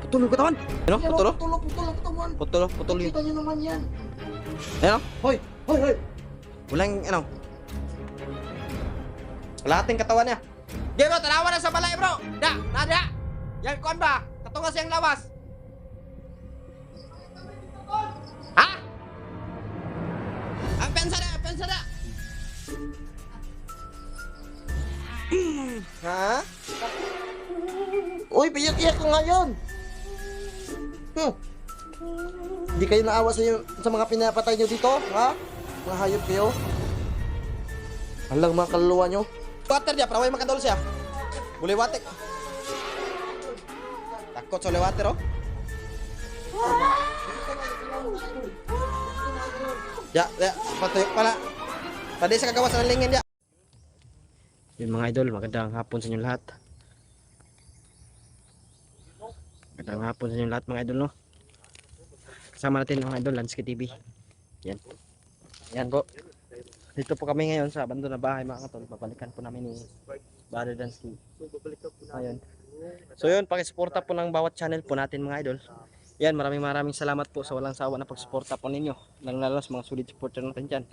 Putol yung katawan. Ano? Yan, Putol? oh, Putol, oh, putol, ang katawan. Putol, putol yun. Kita nyo naman yan. Ano? Hoy, hoy, hoy. Walang ano. Kalahating katawan niya. Di bro, tanawa na sa balay bro. Da, na da. Yan kon ba? Katunga siyang lawas. Ha? Ang pensa na, ang pensa na. ha? Uy, piyak-iyak ko ngayon. Hmm. Hindi kayo naawa sa, sa mga pinapatay nyo dito, ha? Mga hayop kayo. Alang mga kaluluwa nyo. Water dia, para way makadol siya. Boleh watek. Takot sa water oh. Ya, ya, patuyo pala. Tadi sa kagawas ng lingin ya. Yun mga idol, magandang hapon sa inyo lahat. Magandang hapon sa inyo lahat mga idol no. Kasama natin mga idol, Lansky TV. Yan. Yan po. Dito po kami ngayon sa abandon na bahay mga katol. Babalikan po namin ni Brother Dansky. Ayun. So yun, pakisuporta po ng bawat channel po natin mga idol. Yan, maraming maraming salamat po sa walang sawa na pagsuporta po ninyo. Sa mga solid supporter natin dyan.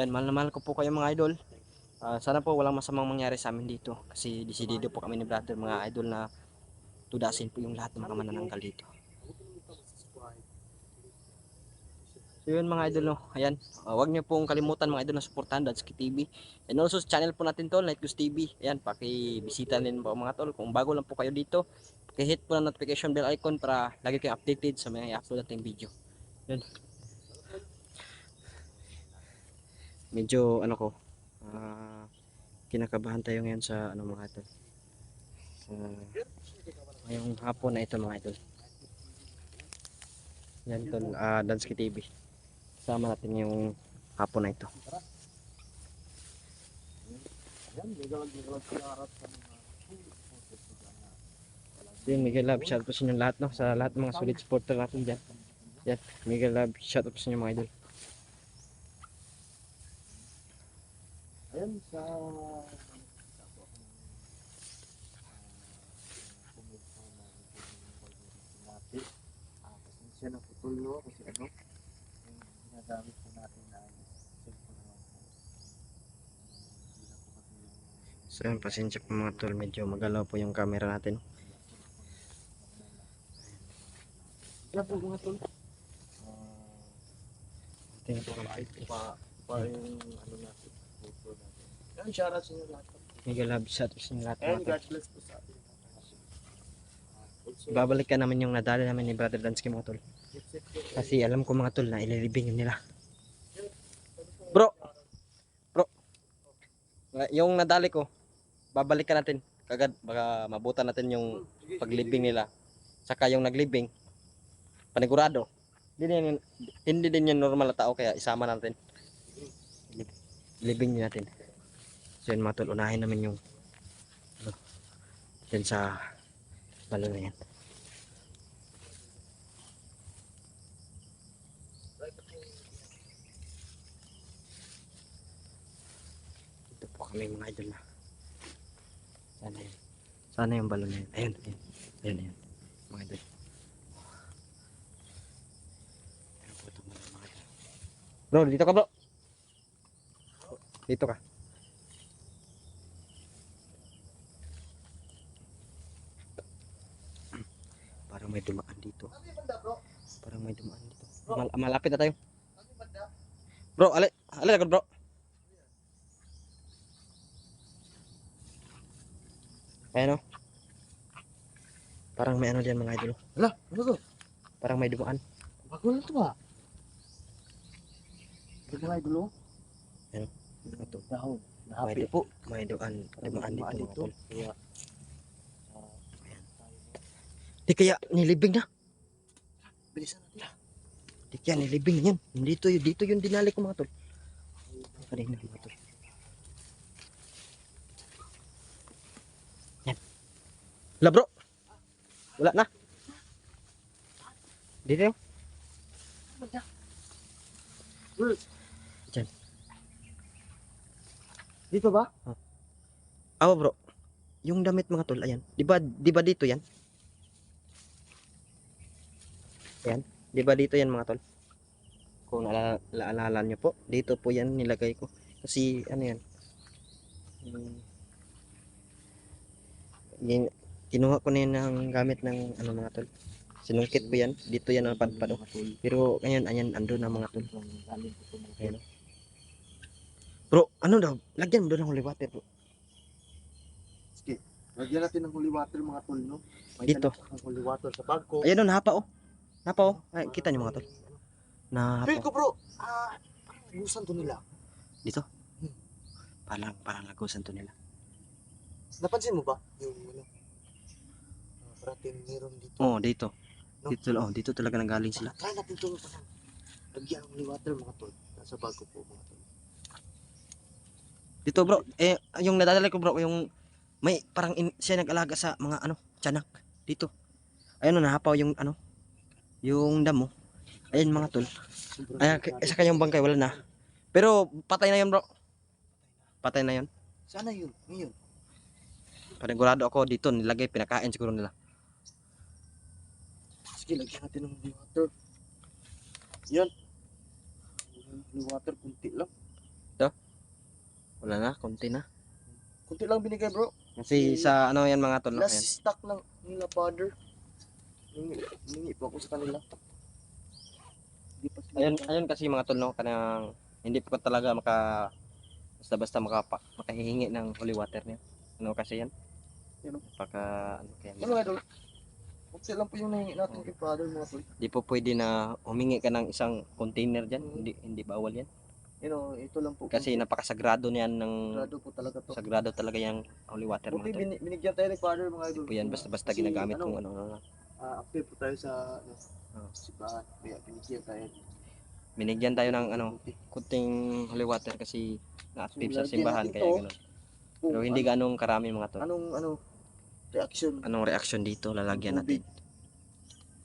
Yan, mahal na mahal ko po kayo mga idol. Ah, sana po walang masamang mangyari sa amin dito. Kasi disidido po kami ni brother mga idol na tudasin po yung lahat ng mga manananggal dito. So yun mga idol no. Ayan. Uh, wag niyo pong kalimutan mga idol na suportahan Dadski TV. And also channel po natin to, Night Goose TV. Ayan, paki-bisita din po mga tol. Kung bago lang po kayo dito, paki-hit po ng notification bell icon para lagi kayong updated sa mga i-upload nating video. Yun. Medyo ano ko, ah, kinakabahan tayo ngayon sa ano mga tol. Sa ngayong hapon na ito mga idol. Yan tol, ah, Dansky TV. Sama natin yung hapon na ito. Yun, Miguel Love, shout out po sa inyo lahat, no? Sa lahat ng mga solid supporter natin dyan. Yan, Miguel Love, shout out po sa inyo mga idol. Ayan, sa... Pasensya na putol no, kasi ano, yung ginagamit po natin na cellphone naman po. Po So yun, pasensya po mga tol, medyo magalaw po yung camera natin. Yan po mga tol. Tingnan po kami. Kahit pa, pa yung ano natin. Yan, shoutout sa inyo lahat. Miguel Love, po sa inyo lahat tol. God bless po sa atin. Also, Babalikan namin yung nadali namin ni Brother Dansky mga tol. Kasi alam ko mga tol na ililibing yun nila. Bro! Bro! Yung nadali ko, babalikan natin. Kagad, baka mabutan natin yung paglibing nila. Saka yung naglibing, panigurado. Hindi din hindi din yan normal na tao kaya isama natin. Libing natin. So yun mga tol, unahin namin yung ano, sa balon na yan. Ito po kami mga idol na. Sana yun. Sana yung balon na yun. Ayun, ayun. Ayun, ayun. Mga idol. Bro, dito ka bro. Dito ka. Parang may dumaan dito. Parang may dumaan dito. Mal- malapit na tayo. Bro, ali, ali agad bro. Ayan o. Parang may ano diyan mga idol. Hala, ano to? Parang may dumaan. Bago lang to ah. Ito mga idol oh. Ano to? Dahon. May, du- may dumaan. Dumaan dito mga tol. Kaya, Di kaya nilibing na. bilisan natin. Di kaya nilibing na yan. Dito yun. Dito yung dinali ko mga tol. Kanina mga tol. Yan. Wala bro. Wala na. Dito yung. Dito ba? Awa bro. Yung damit mga tol, ayan. Di ba, di ba dito yan? Yan. Di ba dito yan mga tol? Kung naalala, nyo po, dito po yan nilagay ko. Kasi ano yan? Gin- kinuha ko na yan ng gamit ng ano mga tol. Sinungkit ko yan. Dito yan ang padpad. oh. Pero ngayon, ayan, ando na mga tol. Ayan. oh. Bro, ano daw? Lagyan mo doon ng holy water bro. Sige. Lagyan natin ng holy water mga tol, no? May Dito. akong holy water sa bag ko. Ayan o, nahapa oh. Nahapa oh. Ay, kita nyo mga tol. Nahapa. Feel ko bro, ah, gusan to nila. Dito. Parang, parang lagusan to nila. Napansin mo ba? Yung ano? Uh, parating meron dito. Oh, dito. No? Dito, oh, dito talaga nanggaling sila. Try natin ito parang lagyan ng water mga tol. Nasa bag ko po mga tol. Dito bro, eh, yung nadadala ko bro, yung may parang in, siya nag-alaga sa mga ano, tiyanak. Dito. Ayun o, nahapaw yung ano, yung damo. Ayun mga tol. Sobrang Ay, k- sa kanyang bangkay, wala na. Pero, patay na yun bro. Patay na yun. Sana yun, ngayon. Panigurado ako dito, nilagay, pinakain siguro nila. Sige, lagyan natin ng water. Yan. Holy water, kunti lang. Wala na, konti na. Kunti lang binigay bro. Kasi sa ano yan mga tol? Last Ayan. stock ng nila father. Hingi, hingi po ako sa kanila. Ayun, ayun kasi mga tol, no, kanang hindi pa ko talaga maka basta-basta makapa, makahihingi ng holy water niya. Ano kasi yan? Ano? Baka ano kaya. Ano nga idol? Kunti lang po yung nahingi natin kay father mga tol. Di po pwede na humingi ka ng isang container diyan, hindi hindi bawal yan. You know, ito lang po. Kasi napakasagrado niyan ng Sagrado po talaga to. sagrado talaga yung holy water Buti mga tol. bin- binigyan tayo ni father mga idol. Di po yan basta-basta Kasi, ginagamit ano, kung ano, ano, ah, active po tayo sa ano, Oo. simbahan. Kaya binigyan tayo. Binigyan tayo ng ano, kunting holy water kasi na-active sa simbahan kaya to. gano'n. Oh, Pero hindi ano- ganong karami mga tol. Anong ano reaction? Anong reaction dito lalagyan natin?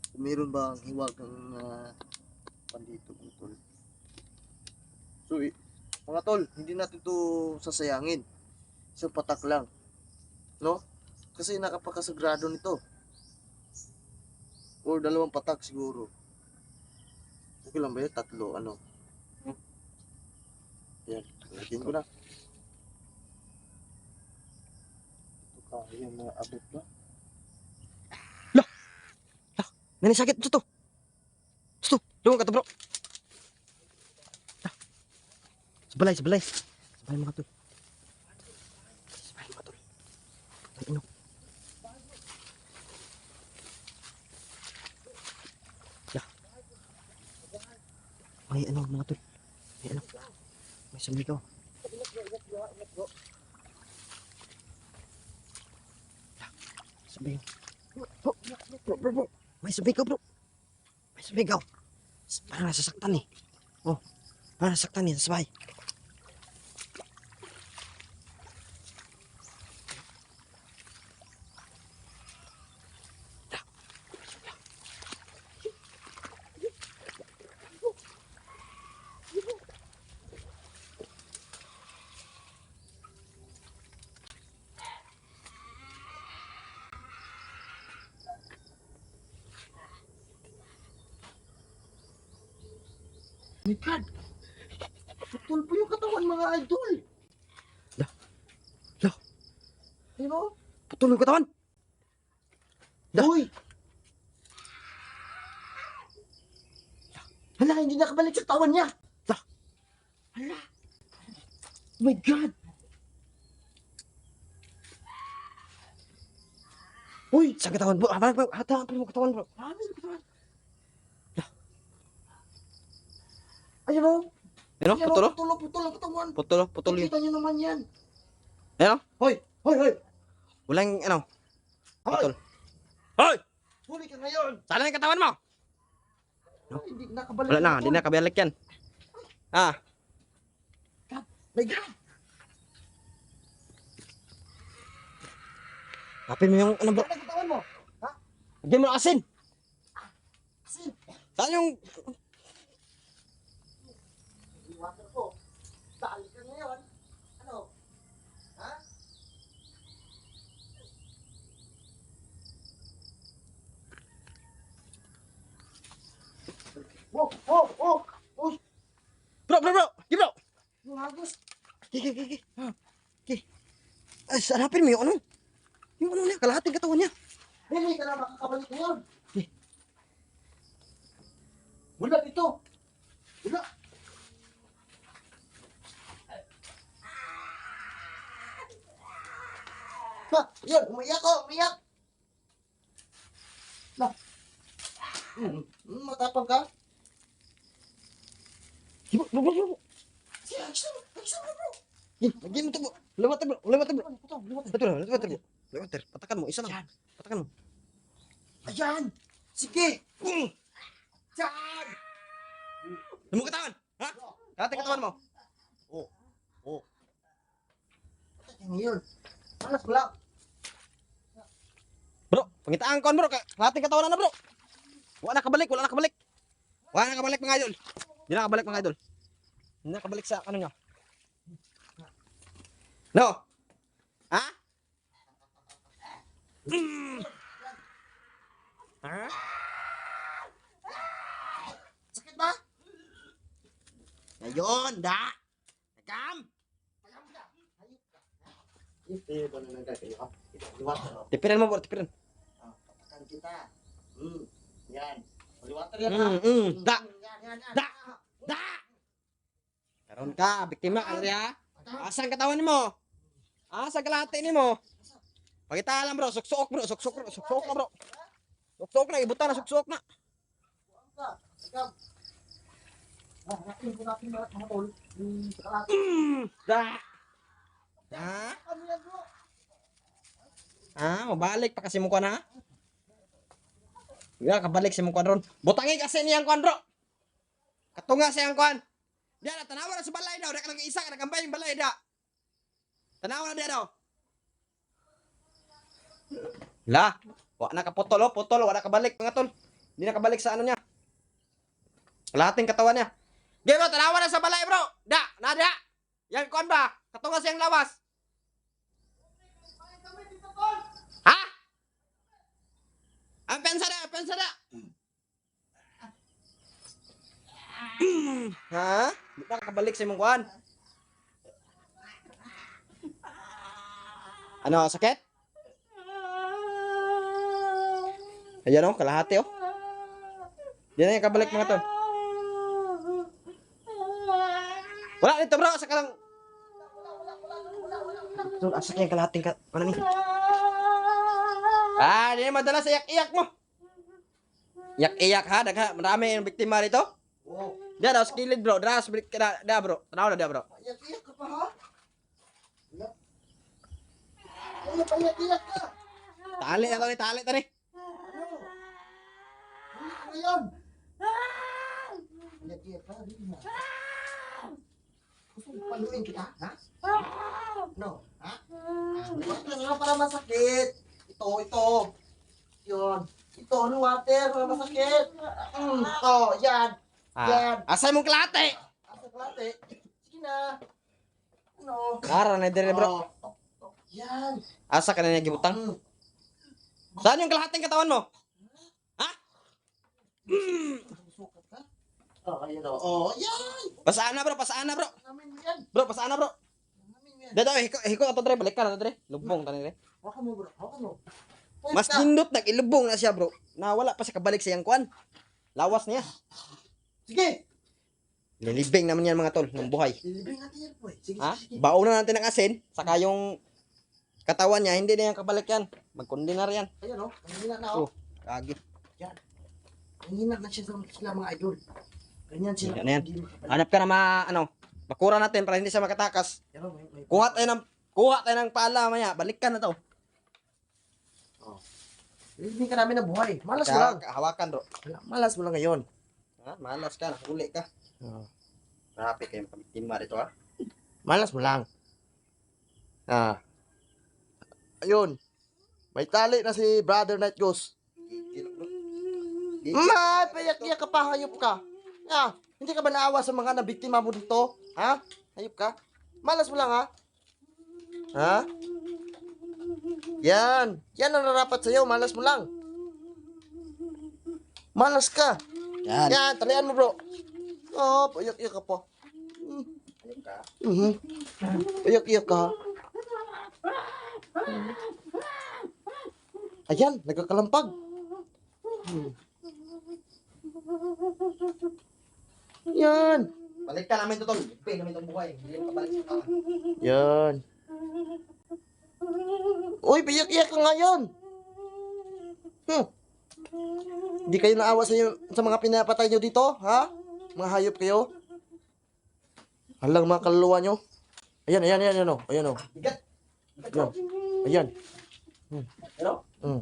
Kung meron bang hiwag ng uh, pandito mga tol. So, i- mga tol, hindi natin to sasayangin. Isang patak lang. No? Kasi nakapakasagrado nito. Or dalawang patak siguro. Okay lang ba yun? Tatlo, ano? Yan, lagyan ko na. Ito kaya na abot ba? Nani sakit ito to. Ito, lumang ka to bro. Ah. Sebalay, sebalay. Sebalay mga tol. Sebalay mga tol. May inog. Ya. May ano mga tol. May ano. May sumigaw. Sumigaw. Bro, bro, bro, bro. May sumigaw bro. May sumigaw. Parang nasasaktan eh. Oh. Parang nasasaktan eh. Sabay. My God! Putol po yung katawan mga idol! Lah. Lah. Ano? Putol yung katawan. Da. Uy! Hala, hindi nakabalik sa katawan niya! Da. Hala! Oh my God! Uy! Sa katawan bro. Habang bro. Hata pa yung katawan bro. Marami sa katawan! Ayun o! Ano? Ayun o! Putol oh. Putol o! Putol ang katawan! Putol oh. Putol yun. Nakita niyo naman yan! Ano? Hoy! Hoy! Hoy! Walang ano. Hoy! Putol. Hoy! Huli ka ngayon! Saan yung katawan mo? No? Hindi nakabalik Wala na. Hindi na kabalik yan. Ah. My God! Kapin mo yung ano bro. Ano mo? Lagyan mo ng asin. Asin! Saan yung... Iwater ko. Tali ka ngayon. Ano? Ha? Oh, oh, oh. Bro, bro, bro. Di bro. Yung hagos. Kiki, kiki. Kiki. Ay, hanapin mo yung ano. Yung ano niya, kalahating katawan niya. Hindi ka na makakabalik ngayon. Wala dito. Wala. Ha, yan, umiyak ko, umiyak. Na. Hmm, hmm, matapang ka. Di bro, bro, bro, bro. Siya, siya, siya, bro. Eh, Lagyan mo ito bro. Lewat bro, lewat bro. Liwat. Betul, lewat bro. Lewat ter. Patakan mo, isa lang. Patakan mo. Ayan. Sige. Hmm. Diyan. Ano mo katawan? Ha? Kalahating katawan mo. Oh, oh. Patay ngayon. Malas ko lang. Bro, pangitaan ko bro. Kalahating katawan na bro. Wala na kabalik, wala na kabalik. Wala na kabalik mga idol. Hindi na kabalik mga idol. Hindi na kabalik sa ano niya. No. Ha? Mm. Ha? Sakit ba? Ngayon, da. Nakam. Ba na nagkakayo ka? Liwat. Tipiran mo bro, tipiran. Ah, Patakan kita. Hmm. Yan. Liwatan yan. Mm, mm. Da. Yan, yan, yan. Da. Da. Karon ka, biktima ka rin ha. Asan katawan mo? Asa kalahati ni mo? Pakita lang bro, suksok bro, suksok bro, suksok na bro. Suksok na, ibutan na, suksok na. Da. Bro? Ah, mabalik pa kasi ko na. Ya, kabalik si mo kwan ron. Butangi kasi niyang kwan bro. Katunga siyang kwan. Diya na, tanawa na sa balay daw. Daka lang isa ka nagambay yung balay da. Tanawa na diya daw. La, wa na kaputol oh, putol, wa na kabalik mga tol. Hindi na kabalik sa ano niya. Lahating katawan niya. Di bro, tanawa na sa balay bro. Da, na da. Yan kwan ba? Katunga siyang lawas. Ha? Ang pensa na, pensa na. Ha? Di na kakabalik sa imong kuhan. Ano, sakit? Ayan o, kalahati o. Yan na yung kabalik mga to. Wala dito bro, asa ka lang. So, asa ka yung kalahating ka. Ano ni? Ah, di na madala sa iyak-iyak mo. Iyak-iyak ha, dagha. Marami yung biktima rito. Oh, Diyan daw, sa kilid bro. Dara, sa brik- da, da bro. Tanaw na da bro. iyak-iyak ka pa ha? Wala. Wala pa iyak-iyak ka. Tali na to ni, tali to ni. Ano? Ano ka ngayon? Iyak-iyak ka, di na. Gusto mo paluin kita, ha? No, ha? Liwat lang nga para masakit. Ito, ito. Yun. Ito, ano water para masakit. Mm, ito, yan. Yan. Ah, asay mong kalate. Asa klate. Sige na. Ano? Nara na dire bro. Oh, tok, tok. Yan. Asa ka na niya gibutang. Mm. Saan yung kalahating katawan mo? Sukat ka? Oh, ayun o. Oh, yan. Pasaan na bro, pasaan na bro. Namin mo yan. Bro, pasaan na bro. Namin mo yan. Dito, hiko, hiko ato dire, balik ka na dire. Lubong tani dire. Hawakan mo bro. Hawakan mo. Mas Ka. gindot nag ilubong na siya bro. Nawala pa sa kabalik sa iyang kuan. Lawas niya. Sige. Nilibing naman yan mga tol ng buhay. Ilibing natin yan po eh. Sige, Ha? sige, sige. Baon na natin ng asin, saka yung katawan niya, hindi na yan kabalik yan. Magkundinar yan. Ayan o. Ang hina na o. Oh. Kagi. Ang hina na siya sa- sila mga idol. Ganyan sila. Yan, yan. Hindi makabalik. Hanap ka na ma, ano, bakura natin para hindi siya makatakas. Pero may, may, Kuha tayo ng, kuha tayo ng pala maya, balikan na to. Ilibing ka namin ng buhay. Malas mo lang. Kaya, hawakan bro. Wala, Malas mo lang ngayon. Ha? Malas ka, nahuli ka. Oh. Rapi kayo makabiktima rito ha. Malas mo lang. Ah. Ayun. May tali na si Brother Night Ghost. Ma, payak-iyak ka pa, hayop ka. Ah, hindi ka ba naawa sa mga nabiktima mo dito? Ha? Hayop ka? Malas mo lang, ha? Ha? Yan. Yan ang narapat sa'yo. Malas mo lang. Malas ka. Yan. Yan, talian mo bro. Oh, payak-iyak ka pa. Mhm. Payak-iyak ka. Ayan, nagkakalampag. Hmm. Yan. Balik ka namin to, tol. Ibig namin itong buhay. Hindi mo kabalik sa katawan. Yan. Uy, payak-iyak ka ngayon. Hmm. Di kayo naawa sa, sa mga pinapatay nyo dito, ha? Mga hayop kayo. Halang mga kaluluwa nyo. Ayan, ayan, ayan, ayan, oh. ayan, oh. Bigat. Ayan. Ayan. Pero, Hmm.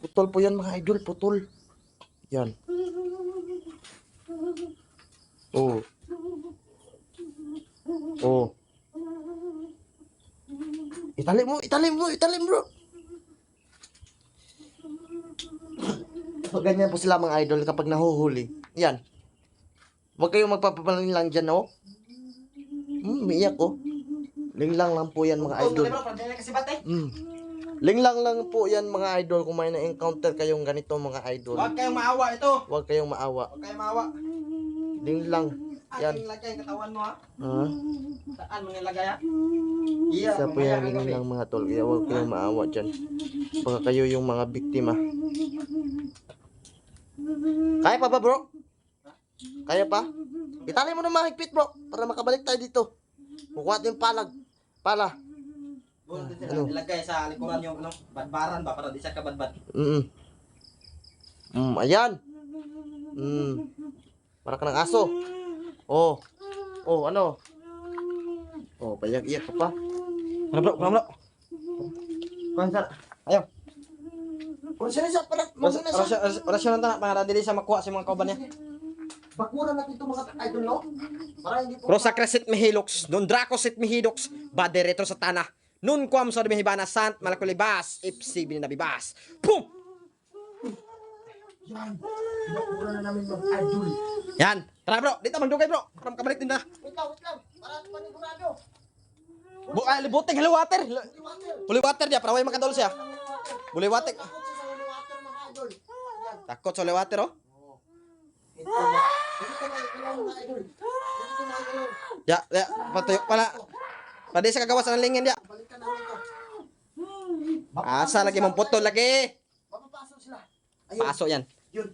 Putol po yan, mga idol, putol. Yan. Oh. Oh. Itali mo, itali mo, itali mo, bro. So, ganyan po sila mga idol kapag nahuhuli. Yan. Huwag kayong magpapapaling lang dyan, oh. Hmm, umiiyak, oh. Linglang lang po yan, mga idol. Mm. Linglang lang po yan mga idol kung may na-encounter kayong ganito mga idol. Huwag kayong maawa ito. Huwag kayong maawa. Huwag kayong maawa. Linglang. Yan. Aking lagay ang katawan mo ha. Ha? Saan mo nilagay ha? Iya, Isa po yan linglang mga tol. Kaya huwag kayong maawa dyan. Baka kayo yung mga biktima. Kaya pa ba bro? Kaya pa? Itali mo na mahigpit bro. Para makabalik tayo dito. Kukuha yung palag. Pala. Ano? Nilagay sa likuran yung ano, badbaran ba para di siya kabadbad. Mm. Mm, ayan. Mm. Para ka ng aso. Oh. Oh, ano? Oh, payak-iyak ka pa. Ano bro? Ano bro? Kuhan sa... Ayaw. Kung sino siya, para, Orasyon, maguna siya. orasyon, lang ta para dili siya makuha sa mga kauban niya. Bakura natin ito mga idol, no? Para hindi po... Rosa Crescent Mihilox, Don Draco Sit Mihidox, Bade Retro Satana, Nun Quam sa Mihibana Sant Malakulibas, Ipsi Binabibas. Pum! Yan. Bakura na namin mga idol. Yan. Tara bro, dito magdugay bro. Para makabalik din na. Wait lang, wait lang. Para panigurado. Bu ah, libuting hello water. Holy water. Dia para way makadol siya. Sa holy water, mga idol. Yan. Takot sa huli water oh. Ito na. Dito na, ito na, mga idol. Dito na, idol. Ya, ya, patuyo pala. Pwede sa kagawas ng lingin to. Asa lagi mong putol lagi. Mapapasok sila. Ayun. Paso yan. Yun.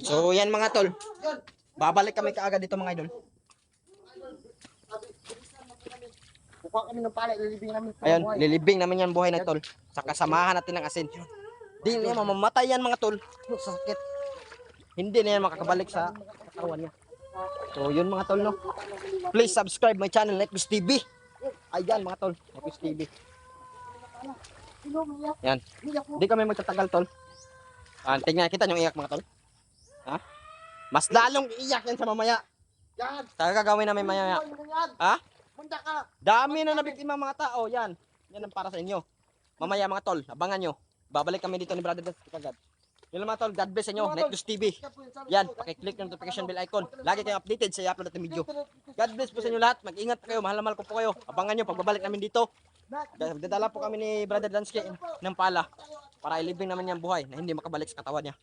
So yan mga tol. Babalik kami kaagad dito mga idol. Sabi, bilisan na po kami. Kukuha kami ng pala, ililibing namin. po ang Ayun, buhay. lilibing namin yan buhay na tol. Sa kasamahan natin ng asin. Di niya mamamatay yan mga tol. Sa sakit. Hindi na yan makakabalik sa katawan niya. So yun mga tol no. Please subscribe my channel Netflix TV. Ayan mga tol, Netflix TV. Yan. Di kami magtatagal tol. Ah, tingnan kita yung iyak mga tol. Ha? Mas lalong iyak yan sa mamaya. Yan. Sa gagawin namin mamaya. Yan. Ha? Munda ka. Dami na nabiktima mga tao. Yan. Yan ang para sa inyo. Mamaya mga tol, abangan nyo. Babalik kami dito ni Brother Dance kagad. Yun lang mga tol, God bless sa inyo. Netflix TV. Yan, pakiclick ng notification bell icon. Lagi kayong updated sa i-upload natin video. God bless po sa inyo lahat. Mag-ingat kayo. Mahal na mahal ko po kayo. Abangan nyo pagbabalik namin dito. Dadala po kami ni Brother Dansky ng pala para ilibing namin yung buhay na hindi makabalik sa katawan niya.